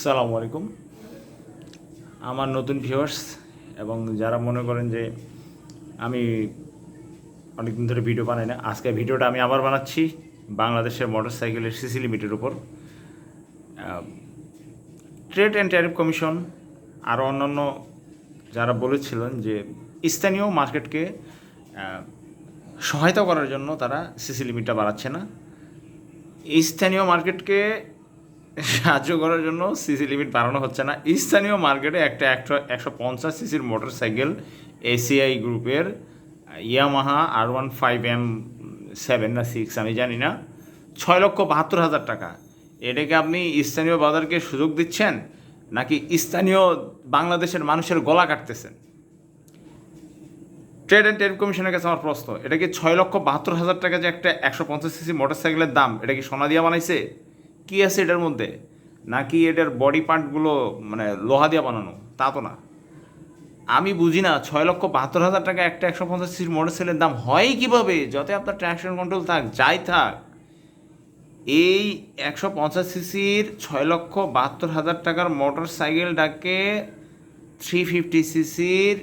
সালামু আলাইকুম। আমার নতুন ভিউয়ার্স এবং যারা মনে করেন যে আমি অনেকদিন ধরে ভিডিও বানাই না, আজকে ভিডিওটা আমি আবার বানাচ্ছি বাংলাদেশের মোটর সাইকেলের সিসি লিমিটের উপর। ট্রেড অ্যান্ড ট্যারিফ কমিশন আরও অন্যান্য যারা বলেছিলেন যে স্থানীয় মার্কেটকে সহায়তা করার জন্য তারা সিসি লিমিটটা বাড়াচ্ছে না। স্থানীয় মার্কেটকে সাহায্য করার জন্য সিসি লিমিট বাড়ানো হচ্ছে না। স্থানীয় মার্কেটে একটা একশো একশো পঞ্চাশ সিসির মোটর সাইকেল এসিআই গ্রুপের Yamaha R one five M seven না সিক্স আমি জানি না, ছয় লক্ষ বাহাত্তর হাজার টাকা। এটাকে আপনি স্থানীয় বাজারকে সুযোগ দিচ্ছেন নাকি স্থানীয় বাংলাদেশের মানুষের গলা কাটতেছেন? ট্রেড অ্যান্ড ট্রেড কমিশনের কাছে আমার প্রশ্ন, এটা কি ছয় লক্ষ বাহাত্তর হাজার টাকা যে একটা একশো পঞ্চাশ সিসি মোটর সাইকেলের দাম, এটা কি সোনা দিয়া বানাইছে? কি আছে এটার মধ্যে? নাকি এটার বডি পার্টগুলো মানে লোহা দিয়া বানানো? তা তো না। আমি বুঝি না, ছয় লক্ষ বাহাত্তর হাজার টাকা একটা একশো পঞ্চাশ সিসির মোটর সাইকেলের দাম হয় কীভাবে? যত আপনার ট্র্যাকশন কন্ট্রোল থাক, যাই থাক। এই একশো পঞ্চাশ সিসির ছয় লক্ষ বাহাত্তর হাজার টাকার মোটর সাইকেলটাকে থ্রি ফিফটি সিসির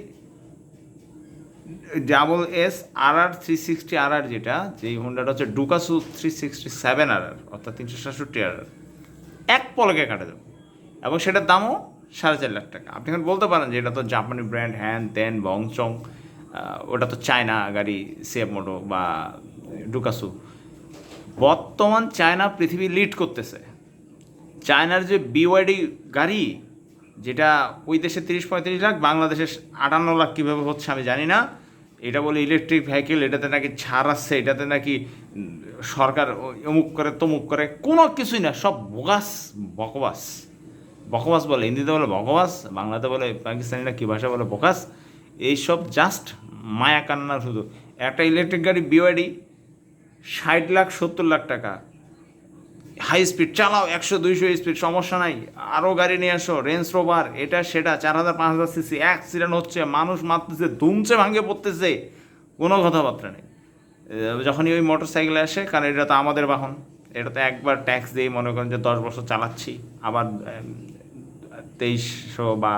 double S R R three sixty R R যেটা, যেই হোন্ডাটা হচ্ছে ডুকাসু three sixty seven R R অর্থাৎ তিনশো সাতষট্টি আর আর এক পলকে কাটা যাবে এবং সেটার দামও সাড়ে চার লাখ টাকা। আপনি এখন বলতে পারেন যে এটা তো জাপানি ব্র্যান্ড হ্যান তেন বংচং ওটা তো চায়না গাড়ি সেফ মোটো বা ডুকাসু। বর্তমান চায়না পৃথিবী লিড করতেছে। চায়নার যে বিওয়াইডি গাড়ি, যেটা ওই দেশে তিরিশ পঁয়ত্রিশ লাখ, বাংলাদেশে আটান্ন লাখ কীভাবে হচ্ছে আমি জানি না। এটা বলে ইলেকট্রিক ভেহিকেল এটাতে নাকি ছাড় আসছে, এটাতে নাকি সরকার অমুক করে, তমুক করে, কোনো কিছুই না, সব বোগাস বকবাস। বকবাস বলে, হিন্দিতে বলে বকবাস, বাংলাতে বলে পাকিস্তানিরা কী ভাষা বলে বকাস, এইসব জাস্ট মায়া কান্না শুধু একটা ইলেকট্রিক গাড়ি বিওয়াডি ষাট লাখ, সত্তর লাখ টাকা। হাই স্পিড চালাও, একশো, দুইশো স্পিড, সমস্যা নাই। আরও গাড়ি নিয়ে আসো রেঞ্জ রোভার এটা, সেটা, চার হাজার, পাঁচ হাজার সিসি অ্যাক্সিডেন্ট হচ্ছে, মানুষ মারতেছে, ধুমছে ভাঙে পড়তেছে, কোনো কথাবার্তা নেই। যখনই ওই মোটর সাইকেলে আসে, কারণ এটা তো আমাদের বাহন, এটা তো একবার ট্যাক্স দিয়ে মনে করেন যে দশ বছর চালাচ্ছি, আবার তেইশশো বা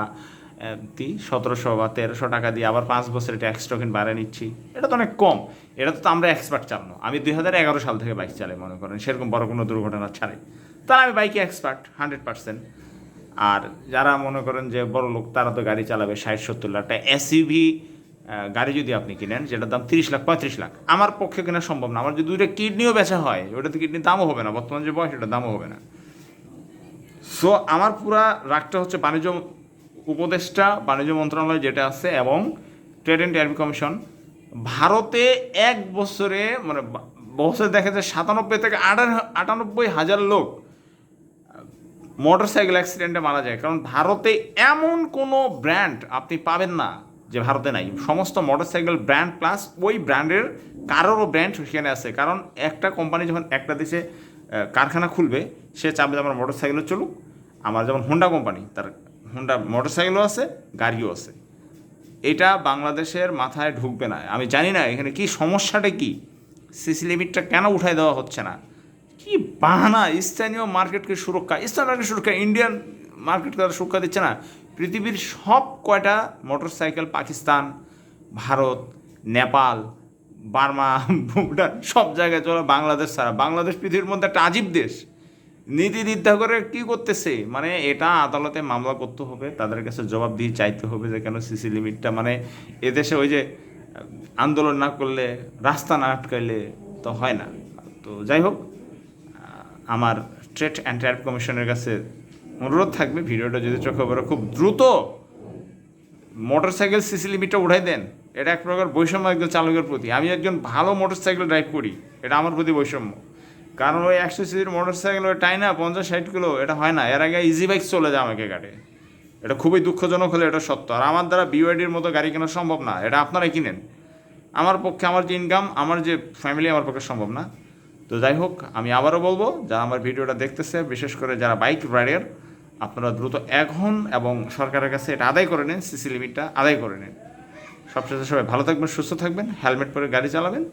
কি সতেরোশো বা তেরোশো টাকা দিয়ে আবার পাঁচ বছরে ট্যাক্স টোকেন বাড়িয়ে নিচ্ছি। এটা তো অনেক কম। এটা তো আমরা এক্সপার্ট চালানো আমি দুই হাজার এগারো সাল থেকে বাইক চালাই মনে করেন। সেরকম বড় কোনো দুর্ঘটনা ছাড়াই। তাহলে আমি বাইকে এক্সপার্ট হান্ড্রেড পার্সেন্ট আর যারা মনে করেন যে বড় লোক, তারা তো গাড়ি চালাবে ষাট সত্তর লাখ টাকা। এসইভি গাড়ি যদি আপনি কিনেন, যেটার দাম তিরিশ লাখ, পঁয়ত্রিশ লাখ, আমার পক্ষে কেনা সম্ভব না। আমার যদি দুইটা কিডনিও বেচা হয়, ওটাতে কিডনির দামও হবে না। বর্তমান যে বয়স, ওটার দামও হবে না। সো আমার পুরা রাগটা হচ্ছে বাণিজ্য উপদেষ্টা, বাণিজ্য মন্ত্রণালয় যেটা আছে, এবং ট্রেড অ্যান্ড ট্যারিফ কমিশন, ভারতে এক বছরে মানে বছরে দেখা যায় সাতানব্বই থেকে আটা- আটানব্বই হাজার লোক মোটর সাইকেল অ্যাক্সিডেন্টে মারা যায়। কারণ ভারতে এমন কোনো ব্র্যান্ড আপনি পাবেন না যে ভারতে নাই। সমস্ত মোটর সাইকেল ব্র্যান্ড প্লাস ওই ব্র্যান্ডের কারোরও ব্র্যান্ড সেখানে আছে। কারণ একটা কোম্পানি যখন একটা দেশে কারখানা খুলবে, সে যে আমার মোটর সাইকেলও চলুক। আমার যেমন হোন্ডা কোম্পানি তার হোন্ডা মোটর সাইকেলও আছে, গাড়িও আছে। এটা বাংলাদেশের মাথায় ঢুকবে না। আমি জানি না এখানে কি সমস্যাটা কি। সিসি লিমিটটা কেন উঠাই দেওয়া হচ্ছে না? কি বাহানা, স্থানীয় মার্কেটকে সুরক্ষা, স্থানীয় মার্কেট সুরক্ষা ইন্ডিয়ান মার্কেটকে তারা সুরক্ষা দিচ্ছে না। পৃথিবীর সব কয়টা motorcycle Pakistan, Bharat, Nepal, Burma, Bhutan, সব জায়গায় চলে বাংলাদেশ ছাড়া। বাংলাদেশ পৃথিবীর মধ্যে একটা আজীব দেশ। নীতি নির্ধার করে কি করতেছে? মানে এটা আদালতে মামলা করতে হবে, তাদের কাছে জবাব দিয়ে চাইতে হবে যে কেন সিসি লিমিটটা মানে এদেশে ওই যে আন্দোলন না করলে, রাস্তা না আটকাইলে তো হয় না। তো যাই হোক আমার ট্রেড অ্যান্ড ট্যারিফ কমিশনের কাছে অনুরোধ থাকবে, ভিডিওটা যদি চোখে পড়ে খুব দ্রুত মোটর সাইকেল সিসি লিমিটটা উঠাই দেন। এটা এক প্রকার বৈষম্য একজন চালকের প্রতি। আমি একজন ভালো মোটর সাইকেল ড্রাইভ করি, এটা আমার প্রতি বৈষম্য। কারণ ওই একশো সিসির মোটর সাইকেল ওই টাই না পঞ্চাশ ষাট কিলো, এটা হয় না। এর আগে ইজি বাইক চলে যায় আমাকে কাটে এটা খুবই দুঃখজনক হলে এটা সত্য। আর আমার দ্বারা বিওয়াইডির মতো গাড়ি কেনা সম্ভব না। এটা আপনারাই কিনেন। আমার পক্ষে আমার যে ইনকাম আমার যে ফ্যামিলি আমার পক্ষে সম্ভব না। তো যাই হোক, আমি আবারও বলব, যারা আমার ভিডিওটা দেখতেছে, বিশেষ করে যারা বাইক রাইডার আপনারা দ্রুত এখন এবং সরকারের কাছে এটা আদায় করে নিন সিসি লিমিটটা আদায় করে নিন। সবশেষে সবাই ভালো থাকবেন, সুস্থ থাকবেন, হেলমেট পরে গাড়ি চালাবেন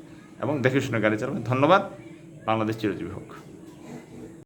এবং দেখে শুনে গাড়ি চালাবেন। ধন্যবাদ। বাংলাদেশ চিরজীবী